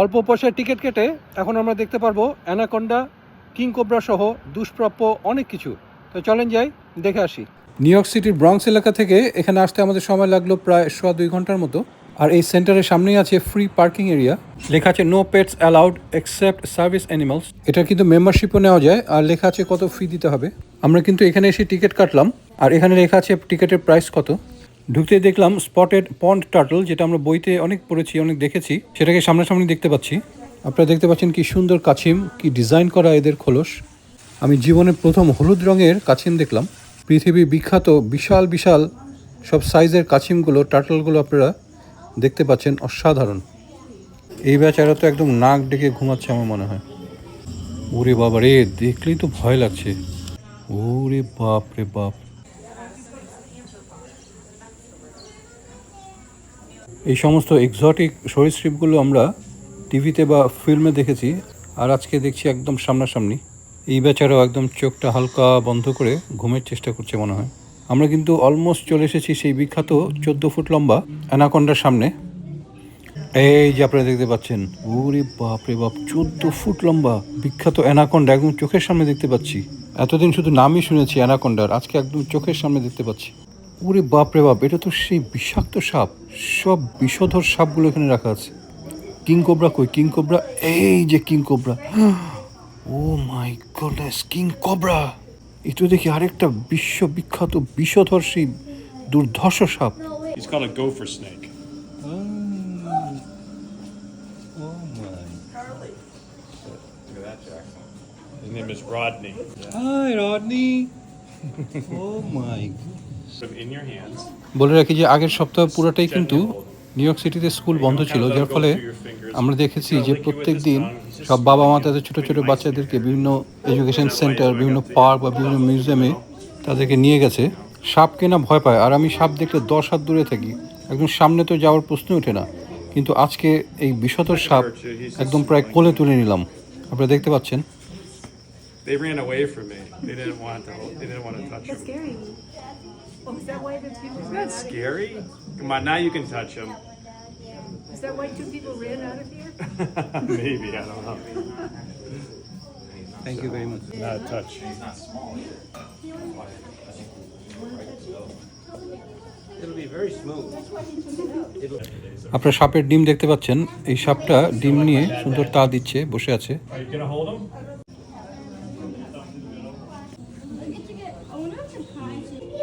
অল্প পয়সায় টিকিট কেটে এখন আমরা দেখতে পারব অ্যানাকন্ডা, কিং কোবরা সহ দুষ্প্রাপ্য অনেক কিছু। তো চলেন যাই, দেখে আসি। নিউ ইয়র্ক সিটির ব্রঙ্কস এলাকা থেকে এখানে আসতে আমাদের সময় লাগল প্রায় সোয়া দুই ঘণ্টার মতো। আর এই সেন্টারের সামনেই আছে ফ্রি পার্কিং এরিয়া লেখা আছে no pets allowed except service animals এটা কিন্তু মেম্বারশিপও নেওয়া যায়, আর লেখা আছে কত ফি দিতে হবে। আমরা কিন্তু এখানে এসে টিকিট কাটলাম, আর এখানে লেখা আছে টিকিটের প্রাইস কত। ঢুকতে দেখলাম স্পটেড পন্ড টার্টল যেটা আমরা বইতে অনেক পড়েছি, অনেক দেখেছি। সেটাকে সামনাসামনি দেখতে পাচ্ছি। আপনারা দেখতে পাচ্ছেন কি সুন্দর কাছিম, কি ডিজাইন করা এদের খোলস। আমি জীবনে প্রথম হলুদ রঙের কাছিম দেখলাম। পৃথিবী বিখ্যাত, বিশাল বিশাল সব সাইজের কাছিমগুলো, টার্টলগুলো আপনারা দেখতে পাচ্ছেন অসাধারণ। এই বেচারা তো একদম নাক ডেকে ঘুমাচ্ছে আমার মনে হয়। ওরে বাবা রে দেখলেই তো ভয় লাগছে। ওরে বাপ রে বাপ। এই সমস্ত এক্সটিক সরীসৃপগুলো আমরা টিভিতে বা ফিল্মে দেখেছি আর আজকে দেখছি একদম সামনাসামনি। এই বেচারাও একদম চোখটা হালকা বন্ধ করে ঘুমের চেষ্টা করছে মনে হয়। আমরা কিন্তু অলমোস্ট চলে এসেছি সেই বিখ্যাত চোদ্দ ফুট লম্বা অ্যানাকন্ডার সামনে। এই যে আপনারা দেখতে পাচ্ছেন, ওরে বাপ রে বাপ, চোদ্দ ফুট লম্বা বিখ্যাত অ্যানাকন্ডা একদম চোখের সামনে দেখতে পাচ্ছি। এতদিন শুধু নামই শুনেছি অ্যানাকন্ডার, আজকে একদম চোখের সামনে দেখতে পাচ্ছি। ওরে বাপ রে বাপ এটা তো সেই বিষাক্ত সাপ। সব বিষধর সাপগুলো এখানে রাখা আছে। কিং কোবরা কই? King cobra? এই যে king cobra. Oh my goodness king cobra! তো দেখি আরেকটা বিশ্ববিখ্যাত বিষধর সেই দুর্ধর্ষ সাপ। He's called a gopher snake. That, Jackson. His name is Rodney. Hi Rodney hands. বলে রাখি যে আগের সপ্তাহ পুরোটাই কিন্তু নিউ ইয়র্ক সিটিতে স্কুল বন্ধ ছিল যার ফলে আমরা দেখেছি যে প্রত্যেক দিন সব বাবা মা তাদের ছোটো ছোটো বাচ্চাদেরকে বিভিন্ন এডুকেশন সেন্টার বিভিন্ন পার্ক বা বিভিন্ন মিউজিয়ামে তাদেরকে নিয়ে গেছে। সাপ কেনা ভয় পায় আর আমি সাপ দেখলে দশ হাত দূরে থাকি। একদম সামনে তো যাওয়ার প্রশ্ন ওঠে না। কিন্তু আজকে এই বিষধর সাপ একদম প্রায় কোলে তুলে নিলাম। আপনারা দেখতে পাচ্ছেন। They ran away from me. They didn't want to. They didn't want to touch That's him. scary. Oh, is that why the people Isn't that scary? Come on, now you can touch him. Is that why two people ran out of here? Maybe I don't know. Thank you very much Not a touch. আপনারা সাপের ডিম দেখতে পাচ্ছেন এই সাপটা ডিম নিয়ে সুন্দর তা দিচ্ছে বসে আছে surprised.